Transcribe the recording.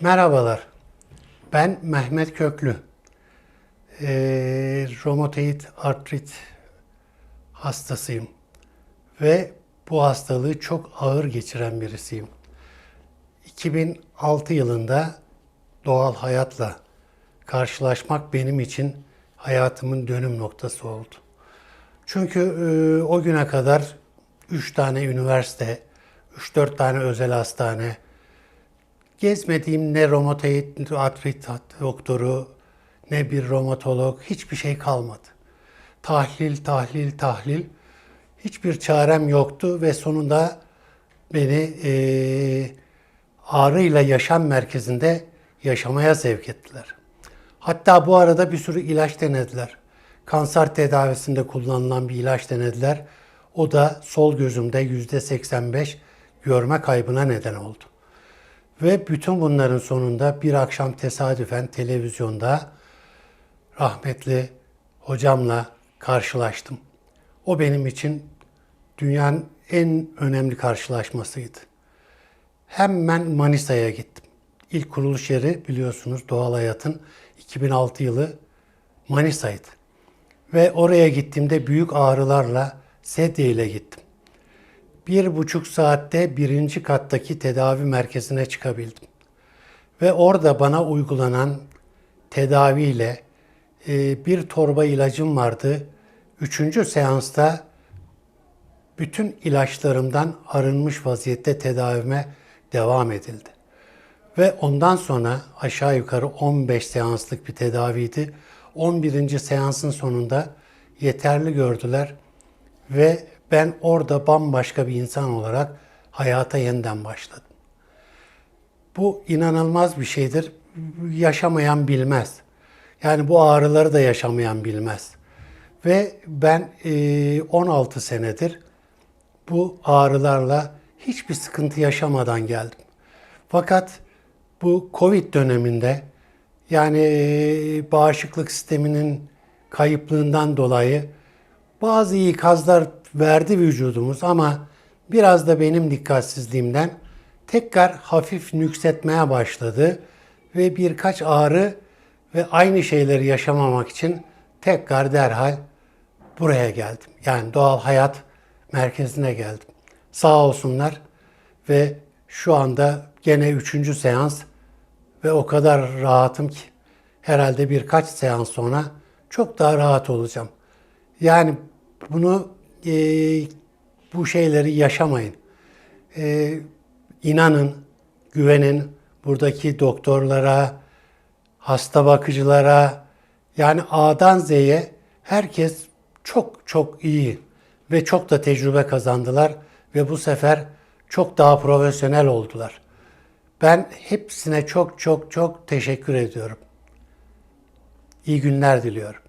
Merhabalar, ben Mehmet Köklü. Ee, romatoid artrit hastasıyım ve bu hastalığı çok ağır geçiren birisiyim. 2006 yılında doğal hayatla karşılaşmak benim için hayatımın dönüm noktası oldu. Çünkü e, o güne kadar 3 tane üniversite, 3-4 tane özel hastane, gezmediğim ne romatoid artrit doktoru, ne bir romatolog, hiçbir şey kalmadı. Tahlil, tahlil, tahlil. Hiçbir çarem yoktu ve sonunda beni e, ağrıyla yaşam merkezinde yaşamaya sevk ettiler. Hatta bu arada bir sürü ilaç denediler. Kanser tedavisinde kullanılan bir ilaç denediler. O da sol gözümde yüzde 85 görme kaybına neden oldu. Ve bütün bunların sonunda bir akşam tesadüfen televizyonda rahmetli hocamla karşılaştım. O benim için dünyanın en önemli karşılaşmasıydı. Hemen Manisa'ya gittim. İlk kuruluş yeri biliyorsunuz Doğal Hayat'ın 2006 yılı Manisa'ydı. Ve oraya gittiğimde büyük ağrılarla sedye ile gittim. Bir buçuk saatte birinci kattaki tedavi merkezine çıkabildim. Ve orada bana uygulanan tedaviyle e, bir torba ilacım vardı. Üçüncü seansta bütün ilaçlarımdan arınmış vaziyette tedavime devam edildi. Ve ondan sonra aşağı yukarı 15 seanslık bir tedaviydi. 11. seansın sonunda yeterli gördüler ve ben orada bambaşka bir insan olarak hayata yeniden başladım. Bu inanılmaz bir şeydir. Yaşamayan bilmez. Yani bu ağrıları da yaşamayan bilmez. Ve ben e, 16 senedir bu ağrılarla hiçbir sıkıntı yaşamadan geldim. Fakat bu Covid döneminde yani e, bağışıklık sisteminin kayıplığından dolayı bazı ikazlar verdi vücudumuz ama biraz da benim dikkatsizliğimden tekrar hafif nüksetmeye başladı ve birkaç ağrı ve aynı şeyleri yaşamamak için tekrar derhal buraya geldim. Yani doğal hayat merkezine geldim. Sağ olsunlar ve şu anda gene üçüncü seans ve o kadar rahatım ki herhalde birkaç seans sonra çok daha rahat olacağım. Yani bunu e, bu şeyleri yaşamayın. E, inanın, güvenin buradaki doktorlara, hasta bakıcılara yani A'dan Z'ye herkes çok çok iyi ve çok da tecrübe kazandılar ve bu sefer çok daha profesyonel oldular. Ben hepsine çok çok çok teşekkür ediyorum. İyi günler diliyorum.